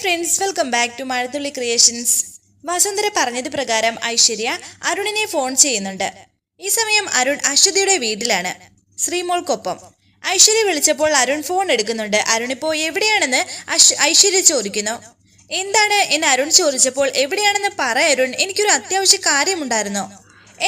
Friends welcome back to Mazhathulli creations Vasundhara പറഞ്ഞത് പ്രകാരം Aishwarya അരുണിനെ phone ചെയ്യുന്നുണ്ട്. ഈ സമയം അരുൺ അശ്വതിയുടെ വീട്ടിലാണ്. ശ്രീമോൾക്കൊപ്പം. ഐശ്വര്യ വിളിച്ചപ്പോൾ അരുൺ ഫോൺ എടുക്കുന്നുണ്ട്. അരുൺ ഇപ്പോൾ എവിടെയാണെന്ന് ഐശ്വര്യ ചോദിക്കുന്നു. എന്താണ് എന്ന് അരുൺ ചോദിച്ചപ്പോൾ എവിടെയാണെന്ന് പറ അരുൺ എനിക്കൊരു അത്യാവശ്യ കാര്യമുണ്ടായിരുന്നു.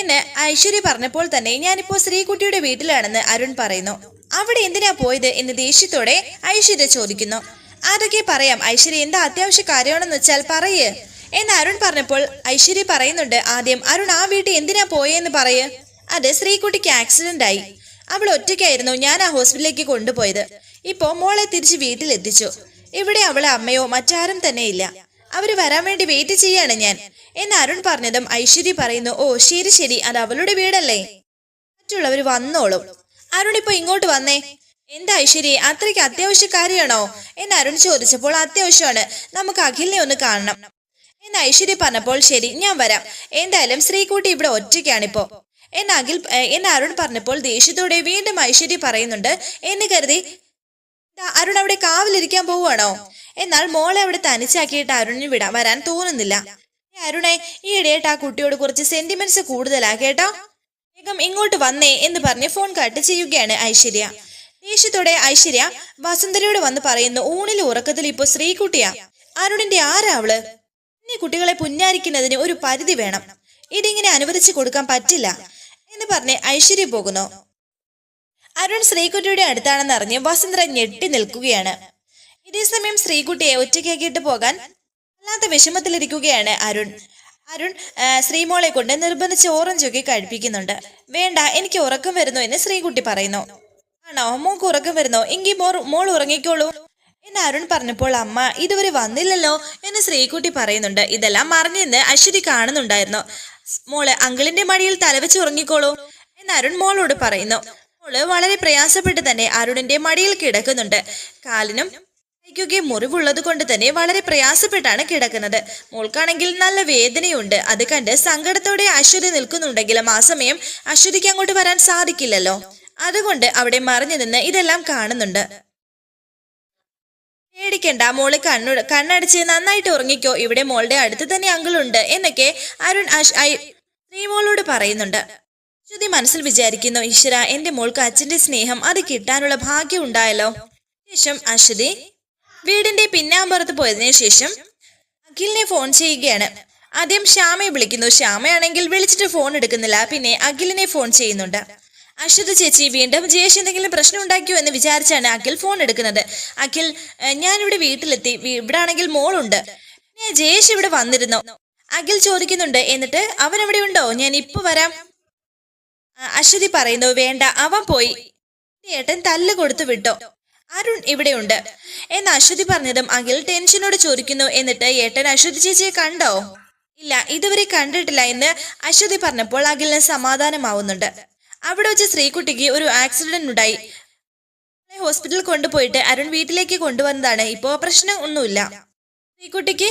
എന്ന് ഐശ്വര്യ പറഞ്ഞപ്പോൾ തന്നെ ഞാനിപ്പോൾ ശ്രീകുട്ടിയുടെ വീട്ടിലാണെന്ന് അരുൺ പറയുന്നു. അവിടെ എന്തിനാ പോയത് എന്ന് ദേഷ്യത്തോടെ ഐശ്വര്യ ചോദിക്കുന്നു. അതൊക്കെ പറയാം. ഐശ്വര്യ എന്താ അത്യാവശ്യ കാര്യമാണെന്ന് വെച്ചാൽ പറയേ. എന്ന് അരുൺ പറഞ്ഞപ്പോൾ ഐശ്വര്യ പറയുന്നുണ്ട് ആദ്യം അരുൺ ആ വീട്ടിൽ എന്തിനാ പോയെന്ന് പറയ്. അത് ശ്രീകുട്ടിക്ക് ആക്സിഡന്റ് ആയി. അവൾ ഒറ്റയ്ക്കായിരുന്നു ഞാൻ ആ ഹോസ്പിറ്റലിലേക്ക് കൊണ്ടുപോയത്. ഇപ്പോ മോളെ തിരിച്ച് വീട്ടിലെത്തിച്ചു. ഇവിടെ അവളെ അമ്മയോ മറ്റാരും തന്നെ ഇല്ല. അവർ വരാൻ വേണ്ടി വെയിറ്റ് ചെയ്യാണ് ഞാൻ. എന്ന് അരുൺ പറഞ്ഞതും ഐശ്വര്യ പറയുന്നു ഓ ശരി ശരി അത് അവളുടെ വീടല്ലേ. മറ്റുള്ളവർ വന്നോളും. അരുൺ ഇപ്പൊ ഇങ്ങോട്ട് വന്നേ. എന്താ ഐശ്വര്യ അത്രയ്ക്ക് അത്യാവശ്യ കാര്യമാണോ? എന്ന് അരുൺ ചോദിച്ചപ്പോൾ അത്യാവശ്യമാണ്. നമുക്ക് അഖിലിനെ ഒന്ന് കാണണം. എന്ന് ഐശ്വര്യ പറഞ്ഞപ്പോൾ ശരി ഞാൻ വരാം. എന്തായാലും ശ്രീകുട്ടി ഇവിടെ ഒറ്റയ്ക്കാണിപ്പോ. എന്ന് അഖിൽ എന്ന് അരുൺ പറഞ്ഞപ്പോൾ ദേഷ്യത്തോടെ വീണ്ടും ഐശ്വര്യ പറയുന്നുണ്ട് എന്ന് കരുതി അരുൺ അവിടെ കാവിലിരിക്കാൻ പോവുകയാണോ? എന്നാൽ മോളെ അവിടെ തനിച്ചാക്കിയിട്ട് അരുണിന് വിടാൻ വരാൻ തോന്നുന്നില്ല. അരുണെ ഈ ഇടയായിട്ട് ആ കുട്ടിയോട് കുറച്ച് സെന്റിമെന്റ്സ് കൂടുതലാ കേട്ടോ. വേഗം ഇങ്ങോട്ട് വന്നേ എന്ന് പറഞ്ഞ് ഫോൺ കട്ട് ചെയ്യുകയാണ് ഐശ്വര്യ. ദേഷ്യത്തോടെ ഐശ്വര്യ വസന്തരയോട് വന്ന് പറയുന്നു ഊണിൽ ഉറക്കത്തിൽ ഇപ്പൊ ശ്രീകുട്ടിയാ അരുണിന്റെ ആരാവൾ ഈ കുട്ടികളെ പുന്നാരിക്കുന്നതിന് ഒരു പരിധി വേണം. ഇതിങ്ങനെ അനുവദിച്ചു കൊടുക്കാൻ പറ്റില്ല. എന്ന് പറഞ്ഞ് ഐശ്വര്യ പോകുന്നു. അരുൺ ശ്രീകുട്ടിയുടെ അടുത്താണെന്ന് അറിഞ്ഞ് വസന്തര ഞെട്ടി നിൽക്കുകയാണ്. ഇതേസമയം ശ്രീകുട്ടിയെ ഒറ്റയ്ക്കാക്കിയിട്ട് പോകാൻ വല്ലാത്ത വിഷമത്തിലിരിക്കുകയാണ് അരുൺ. അരുൺ ശ്രീമോളെ കൊണ്ട് നിർബന്ധിച്ച് ഓറഞ്ചൊക്കെ കഴിപ്പിക്കുന്നുണ്ട്. വേണ്ട എനിക്ക് ഉറക്കം വരുന്നു എന്ന് ശ്രീകുട്ടി പറയുന്നു. ആണോ? മോക്ക് ഉറക്കം വരുന്നോ? എങ്കിൽ മോൾ മോൾ ഉറങ്ങിക്കോളൂ. എന്ന് അരുൺ പറഞ്ഞപ്പോൾ അമ്മ ഇതുവരെ വന്നില്ലല്ലോ എന്ന് ശ്രീകുട്ടി പറയുന്നുണ്ട്. ഇതെല്ലാം മറിഞ്ഞെന്ന് അശ്വതി കാണുന്നുണ്ടായിരുന്നു. മോൾ അങ്കിളിന്റെ മടിയിൽ തലവെച്ച് ഉറങ്ങിക്കോളൂ എന്ന് അരുൺ മോളോട് പറയുന്നു. മോൾ വളരെ പ്രയാസപ്പെട്ട് തന്നെ അരുണിന്റെ മടിയിൽ കിടക്കുന്നുണ്ട്. കാലിനും കൈക്കൊക്കെ മുറിവുള്ളത് കൊണ്ട് തന്നെ വളരെ പ്രയാസപ്പെട്ടാണ് കിടക്കുന്നത്. മോൾക്കാണെങ്കിൽ നല്ല വേദനയുണ്ട്. അത് കണ്ട് സങ്കടത്തോടെ അശ്വതി നിൽക്കുന്നുണ്ടെങ്കിലും ആ സമയം അശ്വതിക്ക് അങ്ങോട്ട് വരാൻ സാധിക്കില്ലല്ലോ. അതുകൊണ്ട് അവിടെ മറിഞ്ഞു നിന്ന് ഇതെല്ലാം കാണുന്നുണ്ട്. പേടിക്കണ്ട മോൾ കണ്ണു കണ്ണടച്ച് നന്നായിട്ട് ഉറങ്ങിക്കോ. ഇവിടെ മോളുടെ അടുത്ത് തന്നെ അങ്കിളുണ്ട് എന്നൊക്കെ അരുൺ അഷ് ഐ ശ്രീമോളോട് പറയുന്നുണ്ട്. ശ്രുതി മനസ്സിൽ വിചാരിക്കുന്നു ഈശ്വര എന്റെ മോൾക്ക് അച്ഛന്റെ സ്നേഹം അത് കിട്ടാനുള്ള ഭാഗ്യം ഉണ്ടായല്ലോ. ശേഷം അശ്വതി വീടിന്റെ പിന്നാമ്പുറത്ത് പോയതിനു ശേഷം അഖിലിനെ ഫോൺ ചെയ്യുകയാണ്. ആദ്യം ശ്യാമയെ വിളിക്കുന്നു. ശ്യാമയാണെങ്കിൽ വിളിച്ചിട്ട് ഫോൺ എടുക്കുന്നില്ല. പിന്നെ അഖിലിനെ ഫോൺ ചെയ്യുന്നുണ്ട്. അശ്വതി ചേച്ചി വീണ്ടും ജയേഷ് എന്തെങ്കിലും പ്രശ്നം ഉണ്ടാക്കിയോ എന്ന് വിചാരിച്ചാണ് അഖിൽ ഫോൺ എടുക്കുന്നത്. അഖിൽ ഞാനിവിടെ വീട്ടിലെത്തി. ഇവിടെ ആണെങ്കിൽ മോളുണ്ട്. ജയേഷ് ഇവിടെ വന്നിരുന്നു. അഖിൽ ചോദിക്കുന്നുണ്ട് എന്നിട്ട് അവൻ അവിടെ ഉണ്ടോ? ഞാൻ ഇപ്പൊ വരാം. അശ്വതി പറയുന്നു വേണ്ട അവൻ പോയി. ഏട്ടൻ തല്ല് കൊടുത്തു വിട്ടോ. അരുൺ ഇവിടെയുണ്ട് എന്ന് അശ്വതി പറഞ്ഞതും അഖിൽ ടെൻഷനോട് ചോദിക്കുന്നു എന്നിട്ട് ഏട്ടൻ അശ്വതി ചേച്ചിയെ കണ്ടോ? ഇല്ല ഇതുവരെ കണ്ടിട്ടില്ല എന്ന് അശ്വതി പറഞ്ഞപ്പോൾ അഖിലിന് സമാധാനമാവുന്നുണ്ട്. അവിടെ വെച്ച് ശ്രീകുട്ടിക്ക് ഒരു ആക്സിഡന്റ് ഉണ്ടായി. ഹോസ്പിറ്റലിൽ കൊണ്ടുപോയിട്ട് അരുൺ വീട്ടിലേക്ക് കൊണ്ടുവന്നതാണ്. ഇപ്പോ പ്രശ്നം ഒന്നുമില്ല. ശ്രീകുട്ടിക്ക്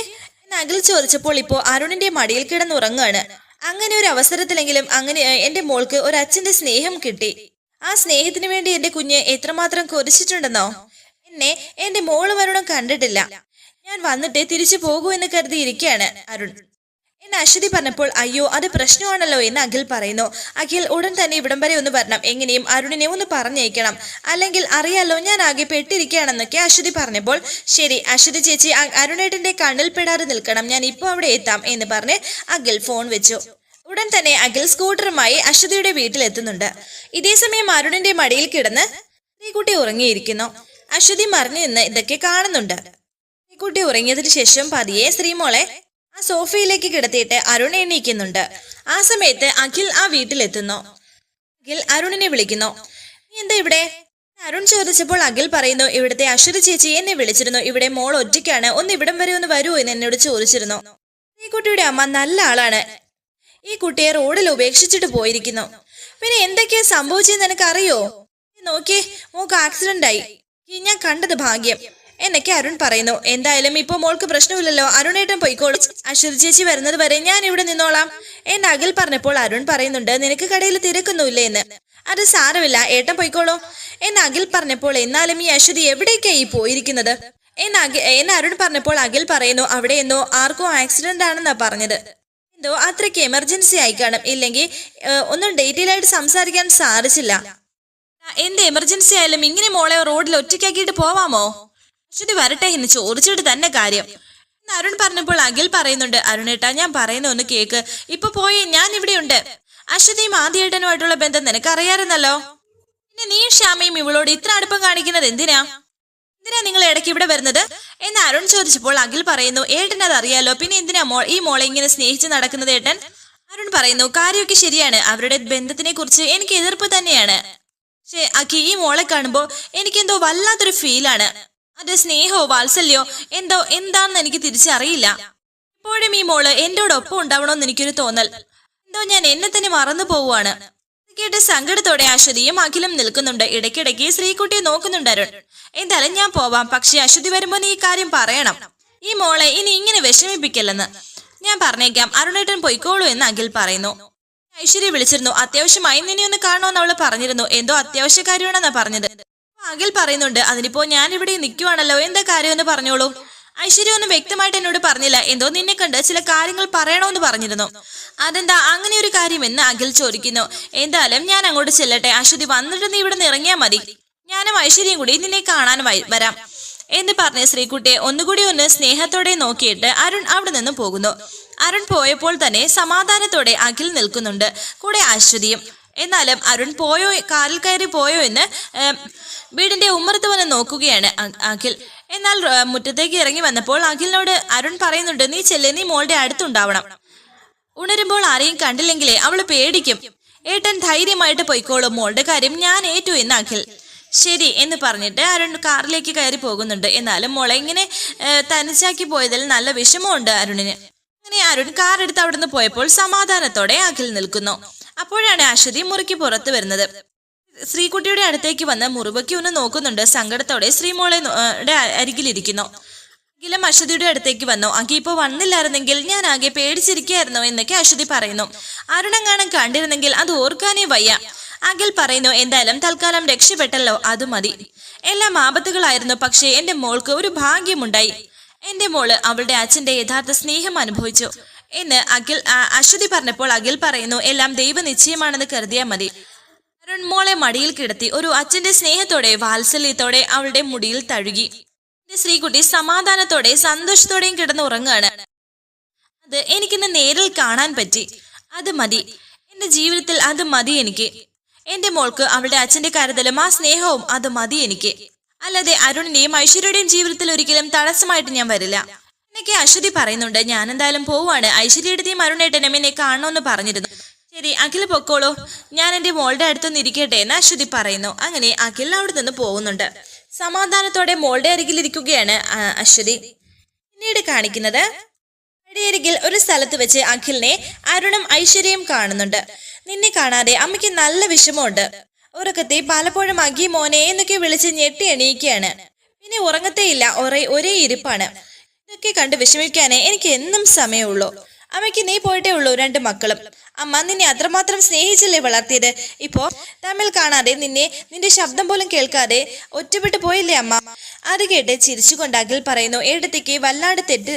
അഖിൽ ചോദിച്ചപ്പോൾ ഇപ്പോ അരുണിന്റെ മടിയിൽ കിടന്നുറങ്ങുകയാണ്. അങ്ങനെ ഒരു അവസരത്തിലെങ്കിലും അങ്ങനെ എന്റെ മോൾക്ക് ഒരു അച്ഛന്റെ സ്നേഹം കിട്ടി. ആ സ്നേഹത്തിന് വേണ്ടി എന്റെ കുഞ്ഞ് എത്രമാത്രം കൊതിച്ചിട്ടുണ്ടെന്നോ? എന്നെ എന്റെ മോൾ മരണം കണ്ടിട്ടില്ല. ഞാൻ വന്നിട്ട് തിരിച്ചു പോകൂ എന്ന് കരുതി ഇരിക്കുകയാണ് അരുൺ. എന്ന് അശ്വതി പറഞ്ഞപ്പോൾ അയ്യോ അത് പ്രശ്നമാണല്ലോ എന്ന് അഖിൽ പറയുന്നു. അഖിൽ ഉടൻ തന്നെ ഇവിടം വരെ ഒന്ന് വരണം. എങ്ങനെയും അരുണിനെ ഒന്ന് പറഞ്ഞയക്കണം. അല്ലെങ്കിൽ അറിയാലോ ഞാൻ ആകെ പെട്ടിരിക്കുകയാണെന്നൊക്കെ അശ്വതി പറഞ്ഞപ്പോൾ ശരി അശ്വതി ചേച്ചി അരുണേട്ടന്റെ കണ്ണിൽ പെടാതെ നിൽക്കണം. ഞാൻ ഇപ്പോൾ അവിടെ എത്താം എന്ന് പറഞ്ഞ് അഖിൽ ഫോൺ വെച്ചു. ഉടൻ തന്നെ അഖിൽ സ്കൂട്ടറുമായി അശ്വതിയുടെ വീട്ടിലെത്തുന്നുണ്ട്. ഇതേസമയം അരുണിന്റെ മടിയിൽ കിടന്ന് കുട്ടി ഉറങ്ങിയിരിക്കുന്നു. അശ്വതി മറിഞ്ഞു നിന്ന് ഇതൊക്കെ കാണുന്നുണ്ട്. കുട്ടി ഉറങ്ങിയതിനു ശേഷം പതിയെ ശ്രീമോളെ സോഫയിലേക്ക് കിടത്തിയിട്ട് അരുൺ എണീക്കുന്നുണ്ട്. ആ സമയത്ത് അഖിൽ ആ വീട്ടിലെത്തുന്നു. അഖിൽ അരുണിനെ വിളിക്കുന്നു. നീ എന്താ ഇവിടെ? അരുൺ ചോദിച്ചപ്പോൾ അഖിൽ പറയുന്നു ഇവിടുത്തെ അശ്വതി ചേച്ചി എന്നെ വിളിച്ചിരുന്നു. ഇവിടെ മോൾ ഒറ്റയ്ക്കാണ്. ഒന്ന് ഇവിടം വരെ ഒന്ന് വരൂ എന്ന് എന്നോട് ചോദിച്ചിരുന്നു. ഈ കുട്ടിയുടെ അമ്മ നല്ല ആളാണ്. ഈ കുട്ടിയെ റോഡിൽ ഉപേക്ഷിച്ചിട്ട് പോയിരിക്കുന്നു. പിന്നെ എന്തൊക്കെയാ സംഭവിച്ചെന്ന് നിനക്ക് അറിയോ നീ നോക്കിയേ മോക്ക് ആക്സിഡന്റ് ആയി. ഞാൻ കണ്ടത് ഭാഗ്യം. എന്നൊക്കെ അരുൺ പറയുന്നു. എന്തായാലും ഇപ്പൊ മോൾക്ക് പ്രശ്നമില്ലല്ലോ. അരുണേട്ടൻ പോയിക്കോളൂ. അശ്വതി ചേച്ചി വരുന്നത് വരെ ഞാൻ ഇവിടെ നിന്നോളാം. എന്ന് അഖിൽ പറഞ്ഞപ്പോൾ അരുൺ പറയുന്നുണ്ട് നിനക്ക് കടയിൽ തിരക്കൊന്നുമില്ലേ എന്ന്? അത് സാരമില്ല. ഏട്ടൻ പോയിക്കോളൂ. എന്ന് അഖിൽ പറഞ്ഞപ്പോൾ എന്നാലും ഈ അശ്വതി എവിടേക്കായി പോയിരിക്കുന്നത്? എന്ന് അഖി എന്ന് അരുൺ പറഞ്ഞപ്പോൾ അഖിൽ പറയുന്നു അവിടെ എന്തോ ആർക്കോ ആക്സിഡന്റ് ആണെന്നാ പറഞ്ഞത്. എന്തോ അത്രയ്ക്ക് എമർജൻസി ആയി കാണും. ഇല്ലെങ്കിൽ ഒന്നും ഡീറ്റെയിൽ ആയിട്ട് സംസാരിക്കാൻ സാധിച്ചില്ല. എന്ത് എമർജൻസി ആയാലും ഇങ്ങനെ മോളെ റോഡിൽ ഒറ്റയ്ക്കാക്കിയിട്ട് പോവാമോ? അശ്വതി വരട്ടെ എന്ന് ചോദിച്ചിട്ട് തന്നെ കാര്യം. അരുൺ പറഞ്ഞപ്പോൾ അഖിൽ പറയുന്നുണ്ട് അരുണേട്ടാ ഞാൻ പറയുന്ന ഒന്ന് കേക്ക്. ഇപ്പൊ പോയി ഞാൻ ഇവിടെയുണ്ട് അശ്വതിയും ആദ്യേട്ടനുമായിട്ടുള്ള ബന്ധം നിനക്ക് അറിയാറുന്നല്ലോ പിന്നെ നീ ശ്യാമയും ഇവളോട് ഇത്ര അടുപ്പം കാണിക്കുന്നത് എന്തിനാ? എന്തിനാ നിങ്ങൾ ഇടയ്ക്ക് ഇവിടെ വരുന്നത്? എന്ന് അരുൺ ചോദിച്ചപ്പോൾ അഖിൽ പറയുന്നു ഏട്ടൻ അത് അറിയാലോ. പിന്നെ എന്തിനാ മോൾ ഈ മോളെ ഇങ്ങനെ സ്നേഹിച്ച് നടക്കുന്നത് ഏട്ടൻ? അരുൺ പറയുന്നു കാര്യമൊക്കെ ശരിയാണ്. അവരുടെ ബന്ധത്തിനെ കുറിച്ച് എനിക്ക് എതിർപ്പ് തന്നെയാണ്. പക്ഷേ അഖി ഈ മോളെ കാണുമ്പോൾ എനിക്കെന്തോ വല്ലാത്തൊരു ഫീലാണ് അത് സ്നേഹമോ വാത്സല്യോ എന്തോ എന്താണെന്ന് എനിക്ക് തിരിച്ചറിയില്ല. ഇപ്പോഴും ഈ മോൾ എന്റോടൊപ്പം ഉണ്ടാവണമെന്ന് എനിക്കൊരു തോന്നൽ. എന്തോ ഞാൻ എന്നെ തന്നെ മറന്നു പോവുകയാണ് കേട്ട് സങ്കടത്തോടെ അശ്വതിയും അഖിലും നിൽക്കുന്നുണ്ട്. ഇടയ്ക്കിടയ്ക്ക് ശ്രീകുട്ടിയെ നോക്കുന്നുണ്ട് അരുൺ. എന്തായാലും ഞാൻ പോവാം. പക്ഷെ അശ്വതി വരുമ്പോൾ ഈ കാര്യം പറയണം. ഈ മോളെ ഇനി ഇങ്ങനെ വിഷമിപ്പിക്കല്ലെന്ന്. ഞാൻ പറഞ്ഞേക്കാം. അരുണേട്ടൻ പൊയ്ക്കോളൂ എന്ന് അഖിൽ പറയുന്നു. ഐശ്വര്യ വിളിച്ചിരുന്നു. അത്യാവശ്യമായി നിന്നെ ഒന്ന് കാണുമെന്ന് അവൾ പറഞ്ഞിരുന്നു. എന്തോ അത്യാവശ്യ കാര്യമാണെന്നാ പറഞ്ഞത്. അഖിൽ പറയുന്നുണ്ട് അതിനിപ്പോ ഞാൻ ഇവിടെ നിൽക്കുവാണല്ലോ എന്താ കാര്യമെന്ന് പറഞ്ഞോളൂ. ഐശ്വര്യ ഒന്നും വ്യക്തമായിട്ട് എന്നോട് പറഞ്ഞില്ല എന്തോ നിന്നെ കണ്ട് ചില കാര്യങ്ങൾ പറയണമെന്ന് പറഞ്ഞിരുന്നു. അതെന്താ അങ്ങനെ ഒരു കാര്യം എന്ന് അഖിൽ ചോദിക്കുന്നു. എന്തായാലും ഞാൻ അങ്ങോട്ട് ചെല്ലട്ടെ അശ്വതി വന്നിട്ട് നീ ഇവിടെ നിന്ന് ഇറങ്ങിയാൽ മതി. ഞാനും ഐശ്വര്യയും കൂടി നിന്നെ കാണാൻ വരാം. എന്ന് പറഞ്ഞ് ശ്രീകുട്ടിയെ ഒന്നുകൂടി ഒന്ന് സ്നേഹത്തോടെ നോക്കിയിട്ട് അരുൺ അവിടെ നിന്ന് പോകുന്നു. അരുൺ പോയപ്പോൾ തന്നെ സമാധാനത്തോടെ അഖിൽ നിൽക്കുന്നുണ്ട് കൂടെ അശ്വതിയും. എന്നാലും അരുൺ പോയോ കാറിൽ കയറി പോയോ എന്ന് വീടിന്റെ ഉമ്മറത്ത് വന്ന് നോക്കുകയാണ് അഖിൽ. എന്നാൽ മുറ്റത്തേക്ക് ഇറങ്ങി വന്നപ്പോൾ അഖിലിനോട് അരുൺ പറയുന്നുണ്ട് നീ ചെല്ലേ നീ മോളുടെ അടുത്തുണ്ടാവണം. ഉണരുമ്പോൾ ആരെയും കണ്ടില്ലെങ്കിലേ അവൾ പേടിക്കും. ഏട്ടൻ ധൈര്യമായിട്ട് പൊയ്ക്കോളും മോളുടെ കാര്യം ഞാൻ ഏറ്റു എന്ന് അഖിൽ. ശരി എന്ന് പറഞ്ഞിട്ട് അരുൺ കാറിലേക്ക് കയറി പോകുന്നുണ്ട്. എന്നാലും മോളെ ഇങ്ങനെ തനിച്ചാക്കി പോയതിൽ നല്ല വിഷമമുണ്ട് അരുണിന്. അങ്ങനെ അരുൺ കാർ എടുത്ത് അവിടുന്ന് പോയപ്പോൾ സമാധാനത്തോടെ അഖിൽ നിൽക്കുന്നു. അപ്പോഴാണ് അശ്വതി മുറിക്ക് പുറത്തു വരുന്നത്. ശ്രീകുട്ടിയുടെ അടുത്തേക്ക് വന്ന് മുറിവയ്ക്ക് ഒന്ന് നോക്കുന്നുണ്ട്. സങ്കടത്തോടെ ശ്രീമോളെ അരികിലിരിക്കുന്നു. അഖിലം അശ്വതിയുടെ അടുത്തേക്ക് വന്നു. അഖി ഇപ്പോൾ വന്നില്ലായിരുന്നെങ്കിൽ ഞാൻ ആകെ പേടിച്ചിരിക്കുകയായിരുന്നു? എന്നൊക്കെ അശ്വതി പറയുന്നു. അരുണങ്ങാനം കണ്ടിരുന്നെങ്കിൽ അത് ഓർക്കാനേ വയ്യ. അഖിൽ പറയുന്നു എന്തായാലും തൽക്കാലം രക്ഷപ്പെട്ടല്ലോ അത് മതി. എല്ലാം ആപത്തുകളായിരുന്നു പക്ഷേ എന്റെ മോൾക്ക് ഒരു ഭാഗ്യമുണ്ടായി. എന്റെ മോൾ അവളുടെ അച്ഛന്റെ യഥാർത്ഥ സ്നേഹം അനുഭവിച്ചു. എന്ന് അഖിൽ അശ്വതി പറഞ്ഞപ്പോൾ അഖിൽ പറയുന്നു എല്ലാം ദൈവ നിശ്ചയമാണെന്ന് കരുതിയാൽ മതി. അരുൺ മോളെ മടിയിൽ കിടത്തി ഒരു അച്ഛന്റെ സ്നേഹത്തോടെ വാത്സല്യത്തോടെ അവളുടെ മുടിയിൽ തഴുകി. ശ്രീകുട്ടി സമാധാനത്തോടെ സന്തോഷത്തോടെയും കിടന്നുറങ്ങുകയാണ് അത് എനിക്കിന്ന് നേരിൽ കാണാൻ പറ്റി. അത് മതി. എന്റെ ജീവിതത്തിൽ അത് മതി എനിക്ക്. എന്റെ മോൾക്ക് അവളുടെ അച്ഛന്റെ കരുതലും ആ സ്നേഹവും അത് മതി എനിക്ക്. അല്ലാതെ അരുണിന്റെയും ഐശ്വര്യയുടെയും ജീവിതത്തിൽ ഒരിക്കലും തടസ്സമായിട്ട് ഞാൻ വരില്ല. എന്നൊക്കെ അശ്വതി പറയുന്നുണ്ട്. ഞാൻ എന്തായാലും പോവാണ് ഐശ്വര്യയുടെയും അരുണേട്ടനും എന്നെ കാണണമെന്ന് പറഞ്ഞിരുന്നു. ശരി അഖിൽ പൊക്കോളൂ. ഞാൻ എന്റെ മോളുടെ അടുത്തൊന്ന് ഇരിക്കട്ടെ എന്ന് അശ്വതി പറയുന്നു. അങ്ങനെ അഖിൽ അവിടെ നിന്ന് പോകുന്നുണ്ട്. സമാധാനത്തോടെ മോളുടെ അരികിലിരിക്കുകയാണ് അശ്വതി. പിന്നീട് കാണിക്കുന്നത് വഴിയരികിൽ ഒരു സ്ഥലത്ത് വെച്ച് അഖിലിനെ അരുണും ഐശ്വര്യയും കാണുന്നുണ്ട്. നിന്നെ കാണാതെ അമ്മയ്ക്ക് നല്ല വിഷമമുണ്ട്. ഉറക്കത്തെ പലപ്പോഴും അഖി മോനെ എന്നൊക്കെ വിളിച്ച് ഞെട്ടി എണീക്കുകയാണ്. പിന്നെ ഉറങ്ങത്തേയില്ല ഒരേ ഒരേ ഇരിപ്പാണ്. ഇതൊക്കെ കണ്ട് വിഷമിക്കാനേ എനിക്ക് എന്നും സമയമുള്ളൂ. അമ്മയ്ക്ക് നീ പോയിട്ടേ ഉള്ളൂ രണ്ട് മക്കളും. അമ്മ നിന്നെ അത്രമാത്രം സ്നേഹിച്ചല്ലേ വളർത്തിയത്? ഇപ്പോ തമ്മിൽ കാണാതെ നിന്നെ നിന്റെ ശബ്ദം പോലും കേൾക്കാതെ ഒറ്റപ്പെട്ടു പോയില്ലേ അമ്മ? അത് കേട്ട് ചിരിച്ചുകൊണ്ടാകിൽ പറയുന്നു ഏടത്തേക്ക് വല്ലാണ്ട് തെറ്റ്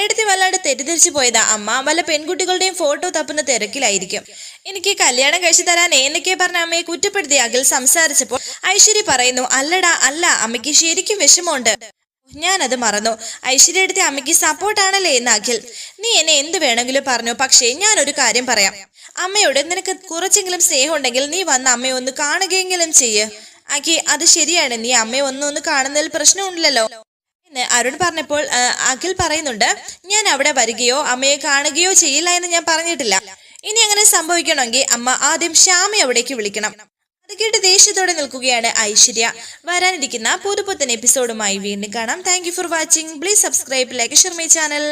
ഏടത്തി വല്ലാണ്ട് തെറ്റിദ്ധരിച്ചു പോയതാ അമ്മ. വല്ല പെൺകുട്ടികളുടെയും ഫോട്ടോ തപ്പുന്ന തിരക്കിലായിരിക്കും. എനിക്ക് കല്യാണം കഴിച്ചു തരാനേ എന്നൊക്കെ പറഞ്ഞ അമ്മയെ കുറ്റപ്പെടുത്തിയാകിൽ സംസാരിച്ചപ്പോൾ ഐശ്വര്യ പറയുന്നു അല്ലടാ അല്ല അമ്മയ്ക്ക് ശരിക്കും വിഷമമുണ്ട്. ഞാനത് മറന്നു. ഐശ്വര്യ എടുത്ത അമ്മയ്ക്ക് സപ്പോർട്ടാണല്ലേ എന്ന് അഖിൽ. നീ എന്നെ എന്ത് വേണമെങ്കിലും പറഞ്ഞു. പക്ഷേ ഞാൻ ഒരു കാര്യം പറയാം. അമ്മയോട് നിനക്ക് കുറച്ചെങ്കിലും സ്നേഹം ഉണ്ടെങ്കിൽ നീ വന്ന് അമ്മയെ ഒന്ന് കാണുകയെങ്കിലും ചെയ്യ്. അഖി അത് ശരിയാണ്. നീ അമ്മയെ ഒന്നൊന്ന് കാണുന്നതിൽ പ്രശ്നമുണ്ടല്ലോ. എന്ന് അരുൺ പറഞ്ഞപ്പോൾ അഖിൽ പറയുന്നുണ്ട് ഞാൻ അവിടെ വരികയോ അമ്മയെ കാണുകയോ ചെയ്യില്ല എന്ന് ഞാൻ പറഞ്ഞിട്ടില്ല. ഇനി അങ്ങനെ സംഭവിക്കണമെങ്കിൽ അമ്മ ആദ്യം ശ്യാമി അവിടേക്ക് വിളിക്കണം. കേട്ട് ദേഷ്യത്തോടെ നിൽക്കുകയാണ് ഐശ്വര്യ. വരാനിരിക്കുന്ന പുതുപുത്തൻ എപ്പിസോഡുമായി വീണ്ടും കാണാം. Thank for watching please subscribe like Sharmi channel